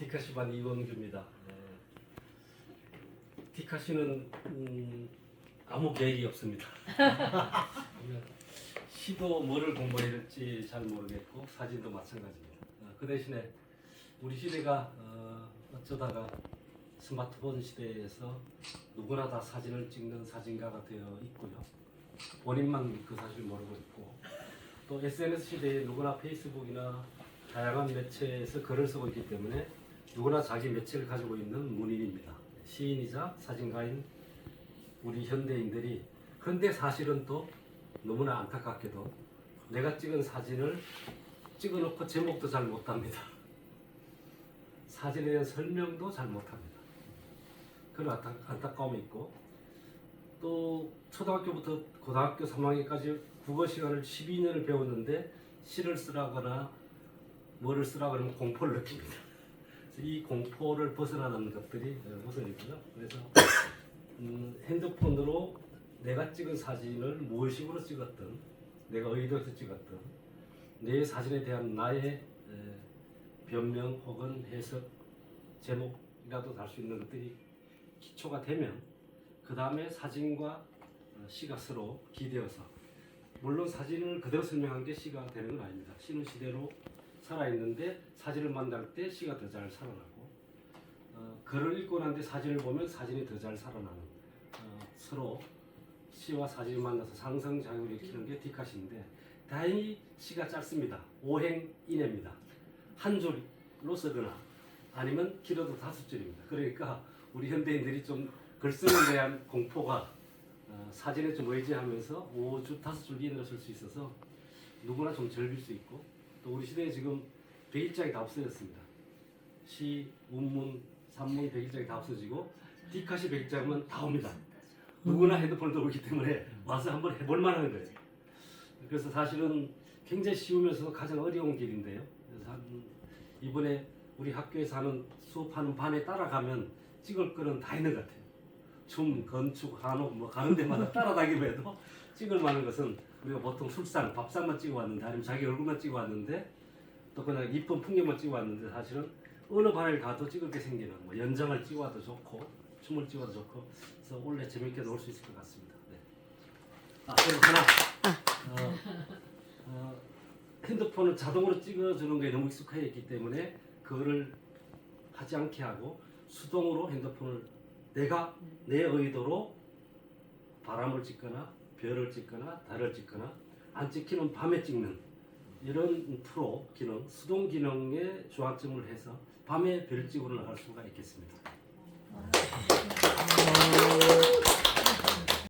디카시반 이원규입니다. 네. 디카시는 음, 아무 계획이 없습니다. 시도 뭐를 공부해야 될지 잘 모르겠고 사진도 마찬가지입니다. 어, 그 대신에 우리 시대가 어, 어쩌다가 스마트폰 시대에서 누구나 다 사진을 찍는 사진가가 되어 있고요. 본인만 그 사실 모르고 있고 또 SNS 시대에 누구나 페이스북이나 다양한 매체에서 글을 쓰고 있기 때문에 누구나 자기 매체를 가지고 있는 문인입니다. 시인이자 사진가인 우리 현대인들이 근데 사실은 또 너무나 안타깝게도 내가 찍은 사진을 찍어놓고 제목도 잘 못합니다. 사진에 대한 설명도 잘 못합니다. 그런 안타, 안타까움이 있고 또 초등학교부터 고등학교 3학년까지 국어 시간을 12년을 배웠는데 시를 쓰라거나 뭐를 쓰라 그러면 공포를 느낍니다. 이 공포를 벗어나는 것들이 우선이고요. 그래서 음, 핸드폰으로 내가 찍은 사진을 무엇식으로 찍었든 내가 의도해서 찍었든 내 사진에 대한 나의 에, 변명 혹은 해석 제목이라도 달 수 있는 것들이 기초가 되면 그 다음에 사진과 어, 시가 서로 기대어서 물론 사진을 그대로 설명한 게 시가 되는 건 아닙니다. 시는 시대로 살아있는데 사진을 만날 때 시가 더 잘 살아나고 어, 글을 읽고 난뒤 사진을 보면 사진이 더 잘 살아나는 어, 서로 시와 사진이 만나서 상성작용을 일으키는 게 디카시인데 다행히 시가 짧습니다. 5행 이내입니다. 한 줄로 쓰거나 아니면 길어도 다섯 줄입니다. 그러니까 우리 현대인들이 좀 글쓰는 대한 공포가 어, 사진에 좀 의지하면서 5줄, 다섯 줄 이내로 쓸 수 있어서 누구나 좀 즐길 수 있고 또 우리 시대에 지금 백일장이 다 없어졌습니다. 시, 운문, 산문, 백일장이 다 없어지고 디카시 백일장은 다 옵니다. 누구나 핸드폰을 들고 있기 때문에 와서 한번 해볼 만한 거예요. 그래서 사실은 굉장히 쉬우면서도 가장 어려운 길인데요. 그래서 한 이번에 우리 학교에서 하는 수업하는 반에 따라가면 찍을 거는 다 있는 것 같아요. 춤, 건축, 한옥 뭐 가는 데마다 따라다니고 해도 찍을 만한 것은 우리가 보통 술상, 밥상만 찍어 왔는데 아니면 자기 얼굴만 찍어 왔는데 또 그냥 이쁜 풍경만 찍어 왔는데 사실은 어느 반을 가도 찍을 게 생기는 뭐 연장을 찍어 와도 좋고 춤을 찍어 와도 좋고 그래서 원래 재밌게 놀 수 있을 것 같습니다. 네. 아 그리고 하나 어, 어, 핸드폰을 자동으로 찍어주는 게 너무 익숙해 있기 때문에 그거를 하지 않게 하고 수동으로 핸드폰을 내가 음. 내 의도로 바람을 찍거나 별을 찍거나 달을 찍거나 안 찍히는 밤에 찍는 이런 프로 기능, 수동 기능에 조합점을 해서 밤에 별 찍으러 나갈 수가 있겠습니다. 아,